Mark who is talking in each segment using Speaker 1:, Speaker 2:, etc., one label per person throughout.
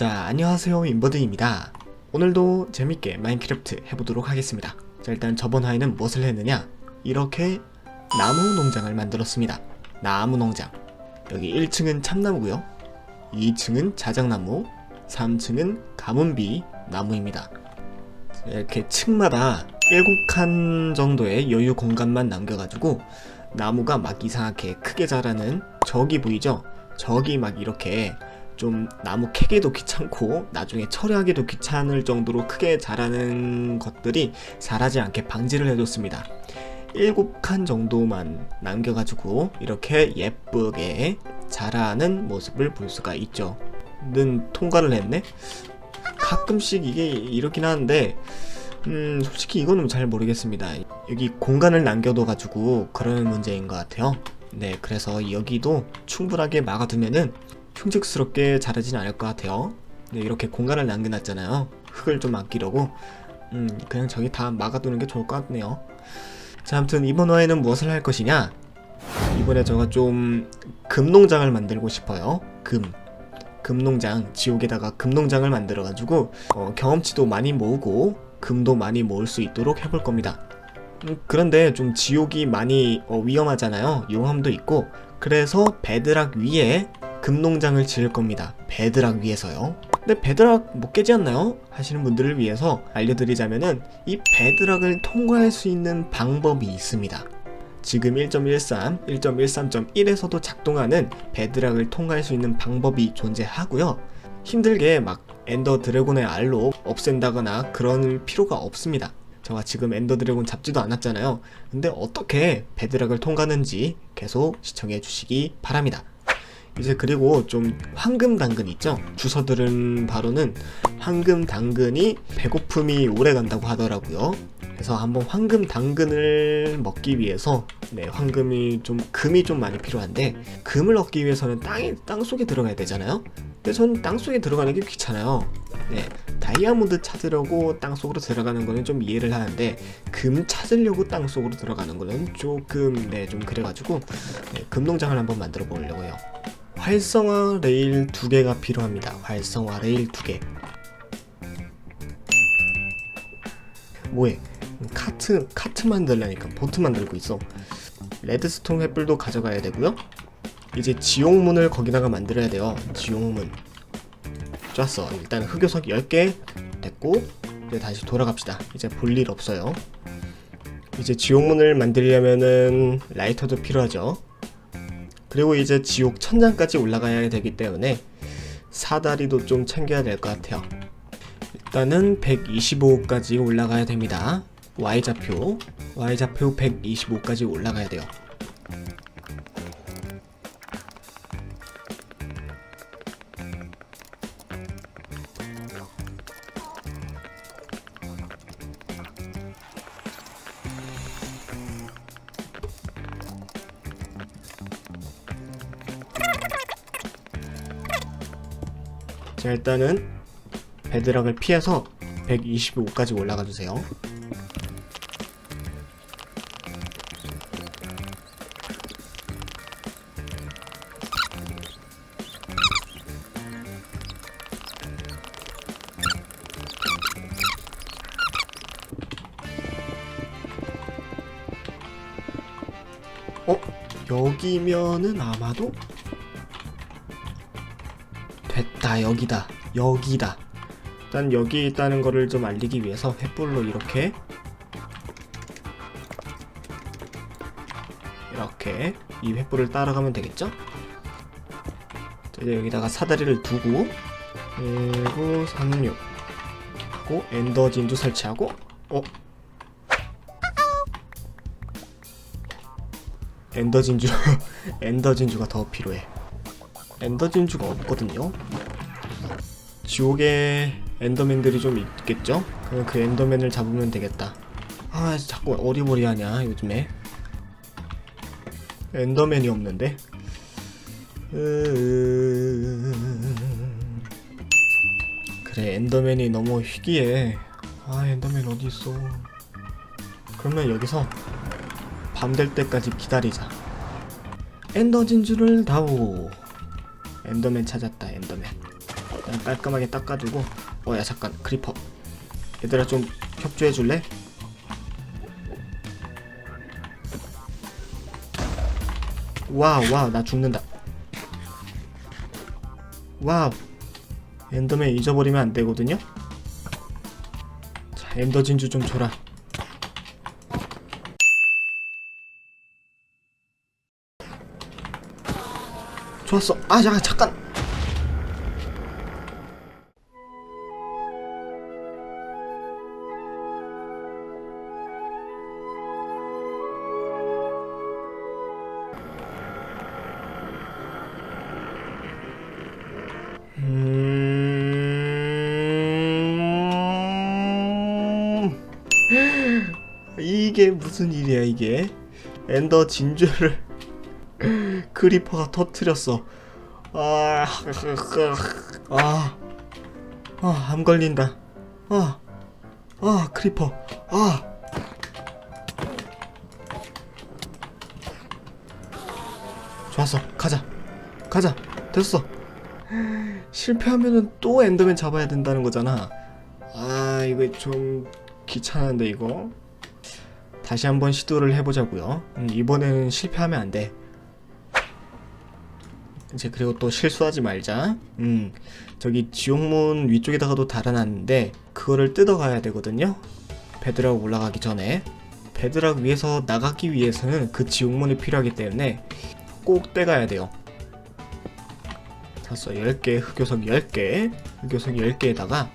Speaker 1: 자, 안녕하세요. 인버드입니다. 오늘도 재밌게 마인크래프트 해보도록 하겠습니다. 자, 일단 저번 화에는 무엇을 했느냐? 이렇게 나무 농장을 만들었습니다. 나무 농장. 여기 1층은 참나무고요. 2층은 자작나무, 3층은 가문비 나무입니다. 자, 이렇게 층마다 7칸 정도의 여유 공간만 남겨가지고 나무가 막 이상하게 크게 자라는 저기 보이죠? 저기 막 이렇게 좀 나무 캐기도 귀찮고 나중에 처리하기도 귀찮을 정도로 크게 자라는 것들이 자라지 않게 방지를 해줬습니다. 7칸 정도만 남겨가지고 이렇게 예쁘게 자라는 모습을 볼 수가 있죠. 는 통과를 했네? 가끔씩 이게 이렇긴 하는데 음 솔직히 이거는 잘 모르겠습니다. 여기 공간을 남겨둬가지고 그런 문제인 것 같아요. 네 그래서 여기도 충분하게 막아두면은 흉측스럽게 자라진 않을 것 같아요. 네, 이렇게 공간을 남겨놨잖아요. 흙을 좀 아끼려고. 음, 그냥 저기 다 막아두는 게 좋을 것 같네요. 자, 아무튼 이번 화에는 무엇을 할 것이냐? 이번에 제가 좀 금농장을 만들고 싶어요. 금. 금농장, 지옥에다가 금농장을 만들어 가지고, 어, 경험치도 많이 모으고, 금도 많이 모을 수 있도록 해볼 겁니다. 음, 그런데 좀 지옥이 많이 어, 위험하잖아요. 용암도 있고, 그래서 베드락 위에 금농장을 지을 겁니다. 베드락 위에서요. 근데 베드락 못 깨지 않나요? 하시는 분들을 위해서 알려드리자면은 이 베드락을 통과할 수 있는 방법이 있습니다. 지금 1.13, 1.13.1에서도 작동하는 베드락을 통과할 수 있는 방법이 존재하고요. 힘들게 막 엔더 드래곤의 알로 없앤다거나 그럴 필요가 없습니다. 제가 지금 엔더 드래곤 잡지도 않았잖아요. 근데 어떻게 베드락을 통과하는지 계속 시청해 주시기 바랍니다. 이제 그리고 좀 황금 당근 있죠? 주워 들은 바로는 황금 당근이 배고픔이 오래 간다고 하더라고요. 그래서 한번 황금 당근을 먹기 위해서 네, 황금이 좀 금이 좀 많이 필요한데 금을 얻기 위해서는 땅에 땅 속에 들어가야 되잖아요. 근데 전땅 속에 들어가는 게 귀찮아요. 네, 다이아몬드 찾으려고 땅 속으로 들어가는 거는 좀 이해를 하는데 금 찾으려고 땅 속으로 들어가는 거는 조금 네, 좀 그래가지고 네, 금농장을 한번 만들어 보려고요. 활성화 레일 두 개가 필요합니다. 활성화 레일 두 개. 뭐해? 카트 카트 만들려니까 보트 만들고 있어. 레드스톤 횃불도 가져가야 되고요. 이제 지옥문을 거기다가 만들어야 돼요. 지옥문. 좋았어. 일단 흑요석 10개 됐고 이제 다시 돌아갑시다. 이제 볼 일 없어요. 이제 지옥문을 만들려면은 라이터도 필요하죠. 그리고 이제 지옥 천장까지 올라가야 되기 때문에 사다리도 좀 챙겨야 될 것 같아요. 일단은 125까지 올라가야 됩니다. Y좌표, Y좌표 125까지 올라가야 돼요. 자 일단은 베드락을 피해서 125까지 올라가 주세요. 어? 여기면은 아마도 됐다 여기다. 여기다. 일단 여기 있다는 거를 좀 알리기 위해서 횃불로 이렇게. 이렇게 이 횃불을 따라가면 되겠죠? 자, 이제 여기다가 사다리를 두고 19, 36 하고 엔더 진주 설치하고 어? 엔더 진주 엔더 진주가 더 필요해 엔더 진주가 없거든요. 지옥에 엔더맨들이 좀 있겠죠? 그럼 그 엔더맨을 잡으면 되겠다. 아 자꾸 어리버리하냐 요즘에. 엔더맨이 없는데. 으... 그래 엔더맨이 너무 희귀해. 아 엔더맨 어디 있어? 그러면 여기서 밤 될 때까지 기다리자. 엔더 진주를 다오. 엔더맨 찾았다 엔더맨. 그냥 깔끔하게 닦아주고 어 야 잠깐 크리퍼. 얘들아 좀 협조해줄래? 와우 와우 나 죽는다. 와우. 엔더맨 잊어버리면 안 되거든요? 자 엔더 진주 좀 줘라 좋았어. 아 잠깐 잠깐. 음... 이게 무슨 일이야 이게? 엔더 진주를 크리퍼가 터트렸어 아, 아, 아, 암 걸린다. 아, 아, 크리퍼. 아. 좋았어. 가자. 가자. 됐어. 실패하면은 또 엔더맨 잡아야 된다는 거잖아. 아, 이거 좀 귀찮은데 이거. 다시 한번 시도를 해보자고요. 음, 이번에는 실패하면 안 돼. 이제 그리고 또 실수하지 말자. 음, 저기 지옥문 위쪽에다가도 달아놨는데 그거를 뜯어가야 되거든요. 베드락 올라가기 전에 베드락 위에서 나가기 위해서는 그 지옥문이 필요하기 때문에 꼭 떼가야 돼요. 잤어 10개, 흑요석 10개, 흑요석 10개에다가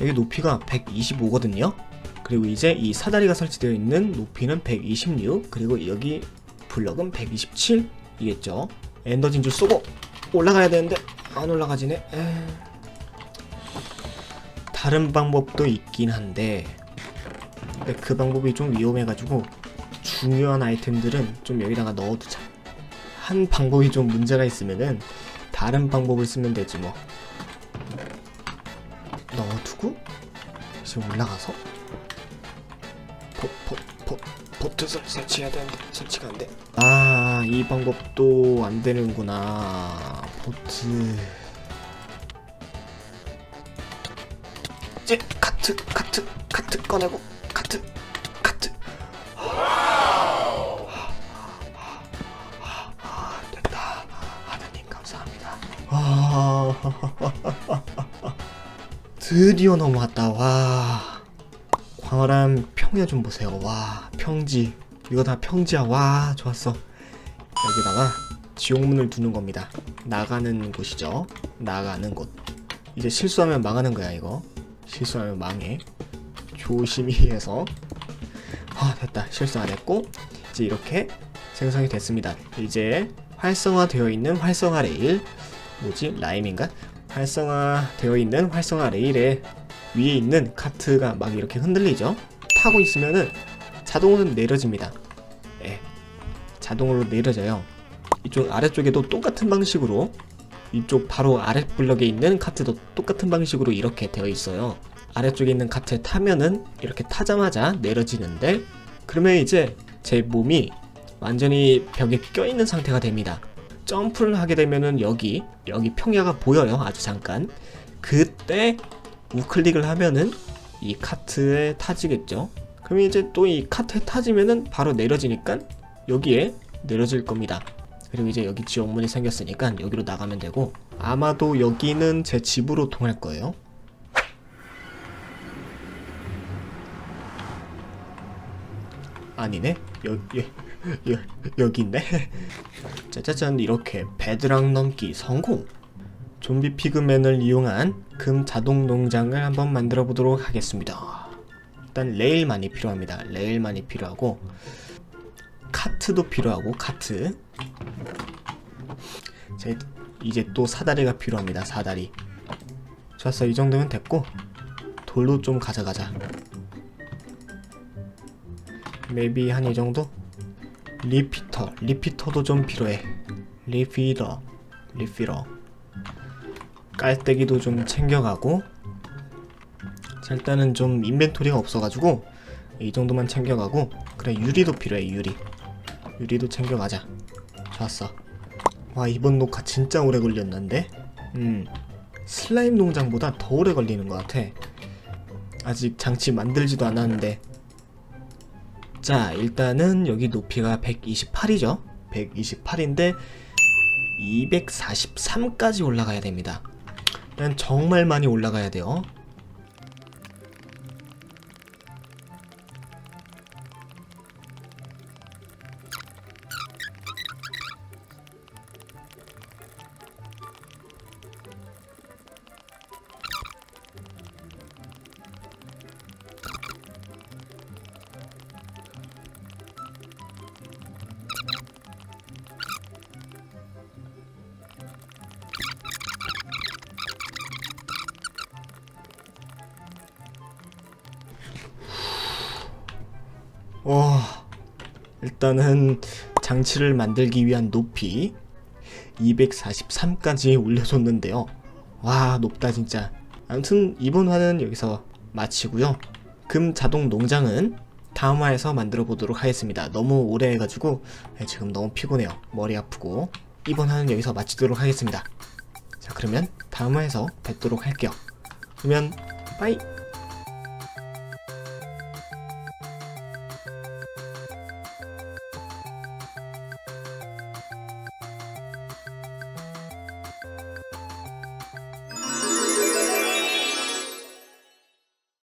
Speaker 1: 여기 높이가 125거든요. 그리고 이제 이 사다리가 설치되어 있는 높이는 126, 그리고 여기 블럭은 127이겠죠. 엔더 진주 쏘고 올라가야 되는데 안 올라가지네. 에이. 다른 방법도 있긴 한데 근데 그 방법이 좀 위험해가지고 중요한 아이템들은 좀 여기다가 넣어두자. 한 방법이 좀 문제가 있으면은 다른 방법을 쓰면 되지 뭐. 넣어두고 이제 올라가서 보, 보, 보, 보트를 설치해야 되는데 설치가 안 돼. 아, 이 방법도 안 되는구나. 보트. 이제 카트, 카트, 카트 꺼내고 카트, 카트. 아, 됐다. 하느님 감사합니다. 아, 드디어 넘어왔다. 와. 광활한 평야 좀 보세요. 와, 평지. 이거 다 평지야. 와, 좋았어. 여기다가 지옥문을 두는 겁니다. 나가는 곳이죠. 나가는 곳. 이제 실수하면 망하는 거야, 이거. 실수하면 망해. 조심히 해서. 아, 됐다. 실수 안 했고. 이제 이렇게 생성이 됐습니다. 이제 활성화되어 있는 활성화 레일. 뭐지? 라임인가? 활성화되어 있는 활성화 레일에 위에 있는 카트가 막 이렇게 흔들리죠. 타고 있으면은 자동으로 내려집니다. 예. 자동으로 내려져요. 이쪽 아래쪽에도 똑같은 방식으로 이쪽 바로 아래 블럭에 있는 카트도 똑같은 방식으로 이렇게 되어 있어요. 아래쪽에 있는 카트에 타면은 이렇게 타자마자 내려지는데 그러면 이제 제 몸이 완전히 벽에 껴있는 상태가 됩니다. 점프를 하게 되면은 여기 여기 평야가 보여요. 아주 잠깐. 그때 우클릭을 하면은 이 카트에 타지겠죠. 그럼 이제 또 이 카트에 타지면은 바로 내려지니까 여기에 내려질 겁니다. 그리고 이제 여기 지옥문이 생겼으니까 여기로 나가면 되고 아마도 여기는 제 집으로 통할 거예요. 아니네. 여, 여, 여, 여기 있네. 짜자잔 이렇게 베드락 넘기 성공. 좀비 피그맨을 이용한 금 자동 농장을 한번 만들어 보도록 하겠습니다. 일단 레일만이 필요합니다. 레일만이 필요하고 카트도 필요하고 카트. 자, 이제 또 사다리가 필요합니다. 사다리. 좋았어. 이 정도면 됐고 돌로 좀 가져가자. maybe 한이 정도? 리피터. 리피터도 좀 필요해. 리피러. 리피러. 깔때기도 좀 챙겨가고 자, 일단은 좀 인벤토리가 없어가지고 이 정도만 챙겨가고 그래 유리도 필요해 유리 유리도 챙겨가자 좋았어 와 이번 녹화 진짜 오래 걸렸는데 음 슬라임 농장보다 더 오래 걸리는 것 같아. 아직 장치 만들지도 않았는데. 자, 일단은 여기 높이가 128이죠? 128인데 243까지 올라가야 됩니다. 일단 정말 많이 올라가야 돼요. 와, 일단은 장치를 만들기 위한 높이 243까지 올려줬는데요. 와, 높다 진짜. 아무튼 이번 화는 여기서 마치고요. 금 자동 농장은 다음 화에서 만들어 보도록 하겠습니다. 너무 오래 해가지고 네, 지금 너무 피곤해요. 머리 아프고 이번 화는 여기서 마치도록 하겠습니다. 자, 그러면 다음 화에서 뵙도록 할게요. 그러면 빠이.